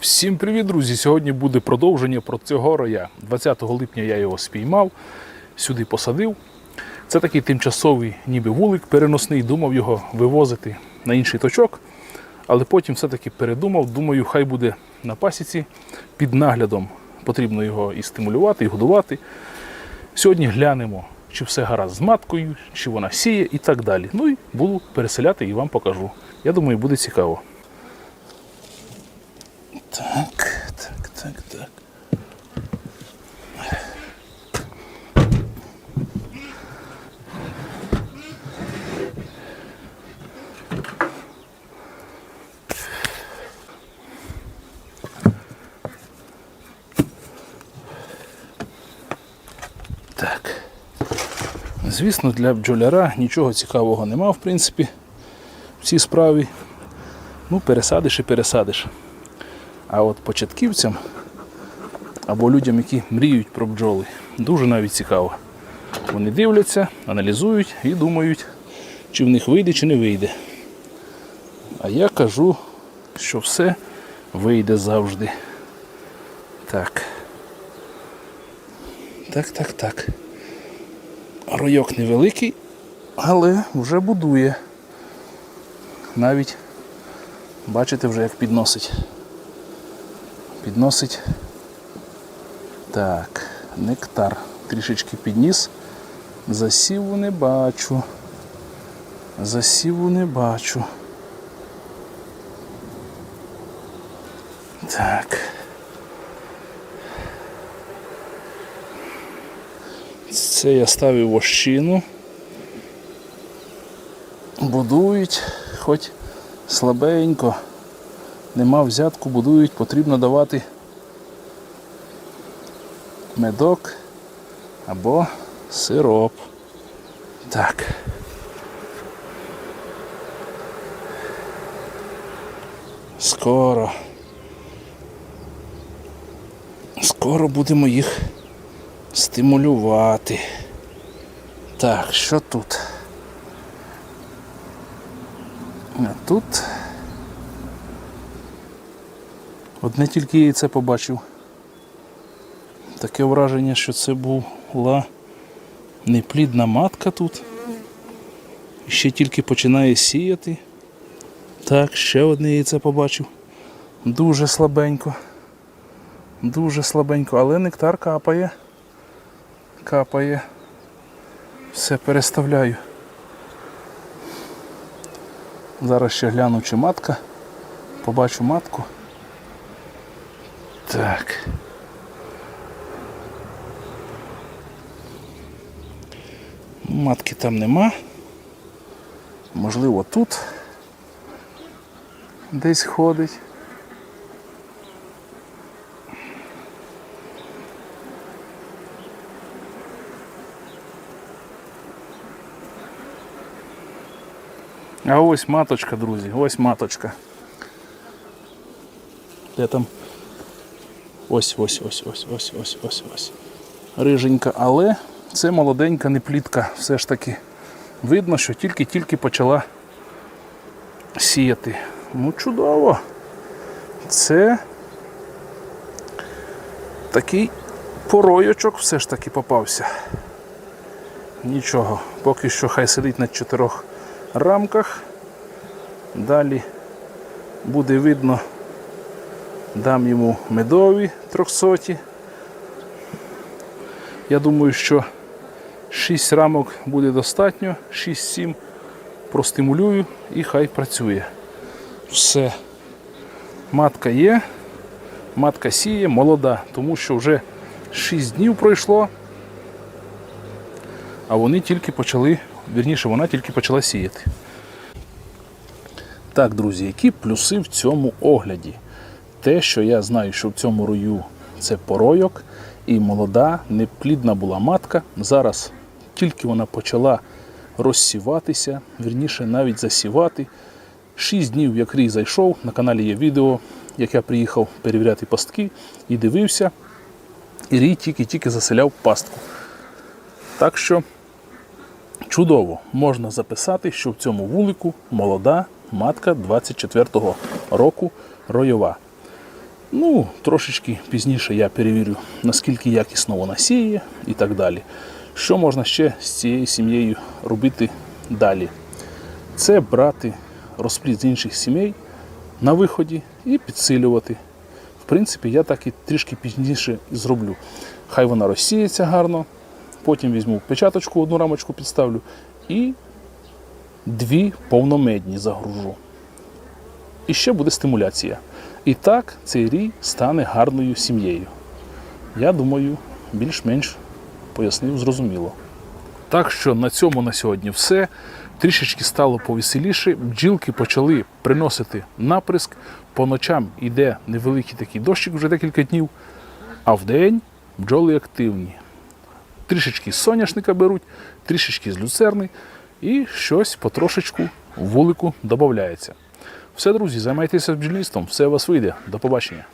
Всім привіт, друзі! Сьогодні буде продовження про цього роя. 20 липня я його спіймав, сюди посадив. Це такий тимчасовий ніби вулик переносний, думав його вивозити на інший точок, але потім все-таки передумав, думаю, хай буде на пасіці під наглядом. Потрібно його і стимулювати, і годувати. Сьогодні глянемо, чи все гаразд з маткою, чи вона сіє і так далі. Ну і буду переселяти і вам покажу. Я думаю, буде цікаво. Так, так, так, так. Так. Звісно, для бджоляра нічого цікавого нема, в принципі, в цій справі. Ну, пересадиш і пересадиш. А от початківцям або людям, які мріють про бджоли, дуже навіть цікаво. Вони дивляться, аналізують і думають, чи в них вийде, чи не вийде. А я кажу, що все вийде завжди. Так. Так, так, так. Ройок невеликий, але вже будує. Навіть, бачите, вже як підносить. Підносить. Так, нектар. Трішечки підніс. Засіву не бачу. Засіву не бачу. Так. Це я ставив вощину. Будують, хоч слабенько. Нема взятку, будують, потрібно давати медок або сироп. Так. Скоро. Скоро будемо їх стимулювати. Так, що тут? А тут одне тільки яйце побачив. Таке враження, що це була неплідна матка тут. І Ще тільки починає сіяти. Так, ще одне яйце побачив. Дуже слабенько. Дуже слабенько, але нектар капає. Капає. Все переставляю. Зараз ще гляну, чи матка. Побачу матку. Так. Матки там нема. Можливо, тут десь ходить. А ось маточка, друзі, ось маточка. Де там? Ось, ось, ось, ось, ось, ось, ось, ось. Риженька, але це молоденька неплітка. Все ж таки видно, що тільки-тільки почала сіяти. Ну, чудово. Це такий поройочок все ж таки попався. Нічого, поки що хай сидить на чотирьох рамках. Далі буде видно, дам йому медові трьохсоті. Я думаю, що 6 рамок буде достатньо, 6-7 простимулюю і хай працює. Все. Матка є, матка сіє, молода, тому що вже 6 днів пройшло, а вони тільки почали, вірніше, вона тільки почала сіяти. Так, друзі, які плюси в цьому огляді? Те, що я знаю, що в цьому рою це поройок і молода, неплідна була матка. Зараз тільки вона почала розсіватися, вірніше навіть засівати. Шість днів, як рій зайшов, на каналі є відео, як я приїхав перевіряти пастки і дивився, і рій тільки-тільки заселяв пастку. Так що чудово можна записати, що в цьому вулику молода матка 24-го року ройова. Ну, трошечки пізніше я перевірю, наскільки якісно вона сіє і так далі. Що можна ще з цією сім'єю робити далі? Це брати розплід з інших сімей на виході і підсилювати. В принципі, я так і трішки пізніше зроблю. Хай вона розсіється гарно, потім візьму печаточку, одну рамочку підставлю і дві повномедні загружу. І ще буде стимуляція. І так цей рій стане гарною сім'єю. Я думаю, більш-менш пояснив зрозуміло. Так що на цьому на сьогодні все. Трішечки стало повеселіше. Бджілки почали приносити наприск. По ночам йде невеликий такий дощик вже декілька днів, а вдень бджоли активні. Трішечки з соняшника беруть, трішечки з люцерни і щось потрошечку вулику додається. Все, друзі, займайтеся бджільництвом, все у вас вийде. До побачення.